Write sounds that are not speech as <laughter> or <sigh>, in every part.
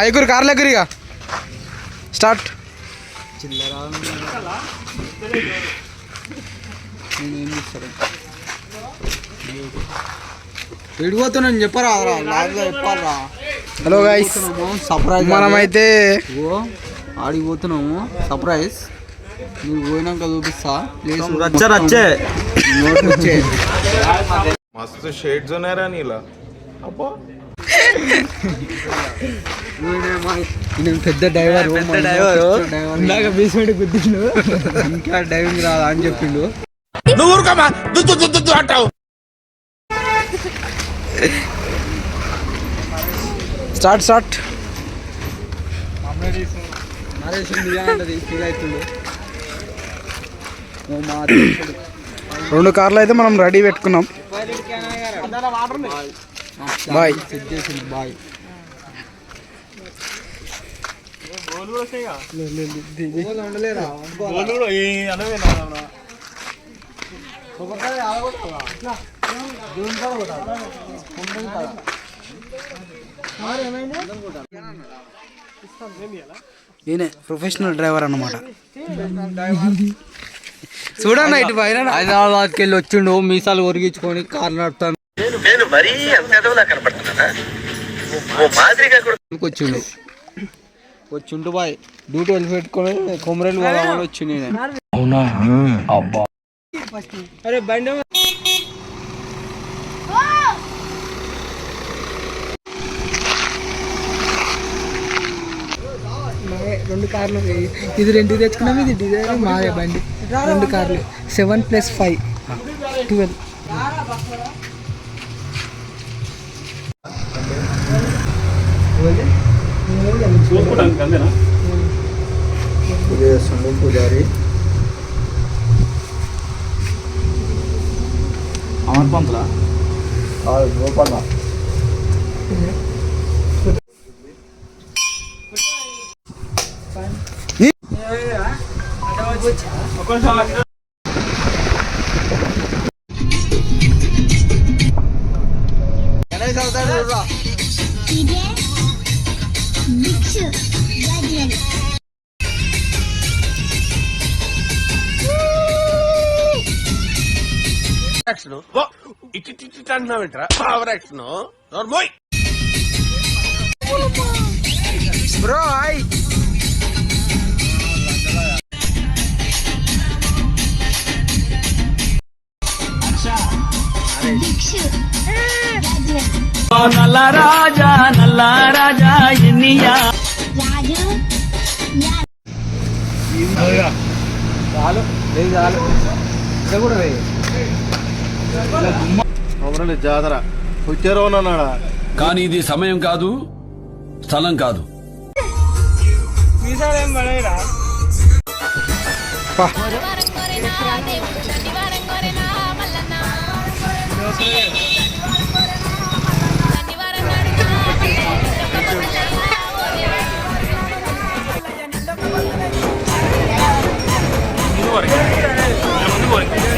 ఎగురు కార్లు ఎగురు ఇక. స్టార్ట్. విడిపోతున్నాను చెప్పరా హలో గైస్ సర్ప్రైజ్ మనమైతే ఆడికి పోతున్నాము సర్ప్రైజ్ నువ్వు పోయినాక చూపిస్తా. ప్లేస్ రచ్చే <laughs> మస్తు షేడ్స్ ఉన్నారా నీలా. అబ్బా. నేను పెద్ద డ్రైవర్ పెద్ద డ్రైవరు. ఇందాక బేస్మెంట్ గుద్దిండు ఇంకా డ్రైవింగ్ రాదా అని చెప్పిండు. నువ్వు ఊరుకోమా దుద్దు దుద్దు అంటావు. Start start. రెండు కార్లు అయితే మనం రెడీ పెట్టుకున్నాం. బాయ్. సెట్ చేసింది బాయ్ నేనే ప్రొఫెషనల్ డ్రైవర్ అనమాట చూడండి ఇటు పైన. హైదరాబాద్కి వెళ్ళి వచ్చిండు మీసాలు ఒరిగించుకొని కార్ నడుపుతాను మరీ అంత ఎదవలా కనపడుతున్నానా? ఓ మాదిరిగా కూడా వచ్చిండు వచ్చిండు బాయ్. డ్యూటీ వెళ్ళి పెట్టుకొని కొమరేలు పోదామని వచ్చిండు నేను. రెండు కార్లు. ఇది రెండు తెచ్చుకున్నాం ఇది డిజైన్ మాదే బండి. రెండు కార్లు. Seven plus five. ట్వెల్వ్. చేస్తుండు పూజారి. అమర్ పంతులా గోపాల. ఇదే బిచ్చు గజల్ ఇటు ఇటు ఇటు అంటున్నావేంట్రా పవర్ యాక్షన్ నోర్మోయ్ బ్రో హాయ్ బిచ్చు గజల్ నల్ల రాజా నల్ల రాజా ఎన్నియా? చాలు లేదు చాలు ఇక్కడ కూడా లేదు అవునండి జాతర. వచ్చారో అన్నాడా? కానీ ఇది సమయం కాదు స్థలం కాదు. తందానే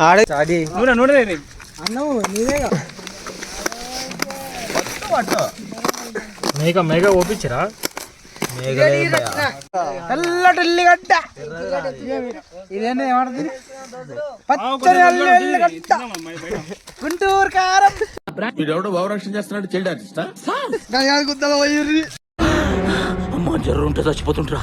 ఆడే నూనె నూనె అన్నము నీదేగా మేక మేక ఓపించరా? తెల్లటి ఎల్లిగడ్డ ఇదేంటి ఏమంటుంది పచ్చని అల్లి ఎల్లిగడ్డ గుంటూరు కారం. వీడెవడో భావరక్షణ చేస్తున్నాడు చైల్డ్ ఆర్టిస్టా? గుద్దల పోయి అమ్మా ఉంటే చచ్చిపోతుంటరా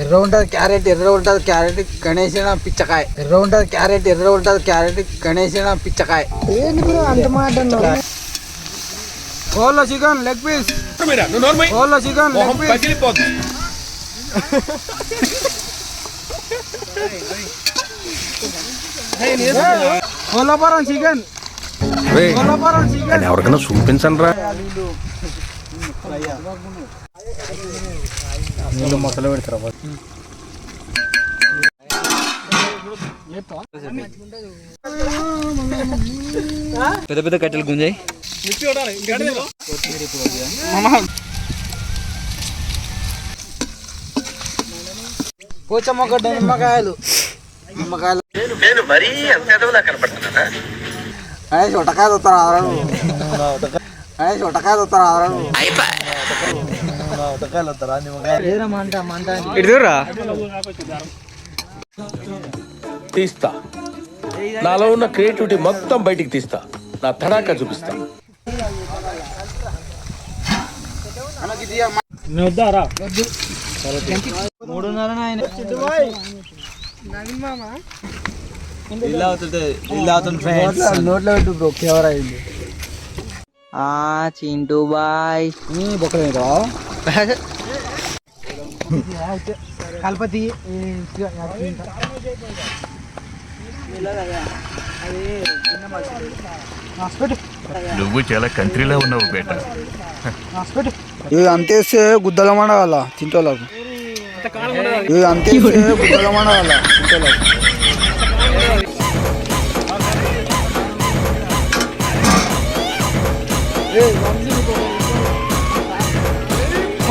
ఎర్ర ఉంటుంది క్యారెట్ ఎర్ర ఉంటుంది క్యారెట్ గణేసిన పిచ్చకాయ ఎర్ర ఉంటుంది క్యారెట్ ఎర్ర ఉంటుంది క్యారెట్ గణేసిన పిచ్చకాయ ఏంటి బ్రో అంత మాట అన్నావు? కోళ్ళ చికెన్ లెగ్ పీస్ నువ్వు నోర్మై కోళ్ళ చికెన్ మొహం లెగ్ పీస్ పగిలిపోతుంది కోళ్ళపురం చికెన్ కోళ్ళపురం చికెన్ ఎవరికైనా చూపించండి రా మొసలు పెడతారా పెద్ద పెద్ద కట్టెలు గుంజాయి. పోచమ్మ గడ్డ నిమ్మకాయలు నిమ్మకాయలు నేను మరీ అంత ఎదవలా కనపడుతున్నానా? ఉటకాయ చూస్తారు ఆదరణ చూస్తారు ఆదరణ ఏదైనా మంట మంట ఇటు చూడరా? తీస్తా. నాలో ఉన్న క్రియేటివిటీ మొత్తం బయటికి తీస్తా. నా తడాకా చూపిస్తా. నోట్లో పెట్టు బ్రో కెవర్ అయింది. చింటూ బాయ్. బొక్కలేదా కల్పతి నువ్వు చాలా కంట్రీలో ఉన్నావు బేట. ఇవి అంతేస్తే గుద్దల మండగల తింటోళ్ళకు. ఇవి అంతేస్తే గుద్దల మండగల తింటోళ్ళకు.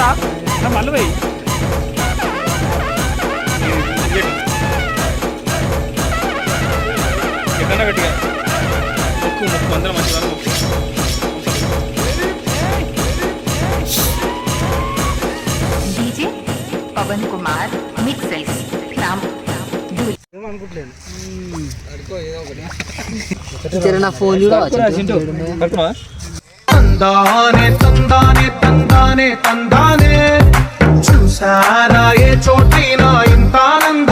రా. మళ్ళీ పోయి. ఎక్కడ గట్టిగా. పవన్ కుమార్ మిక్సెస్ రాము. ఫోన్ చూడవచ్చు తందానే తందానే తందానే తందానే. చూసారా ఏ చోటైనా ఇంత ఆనందం?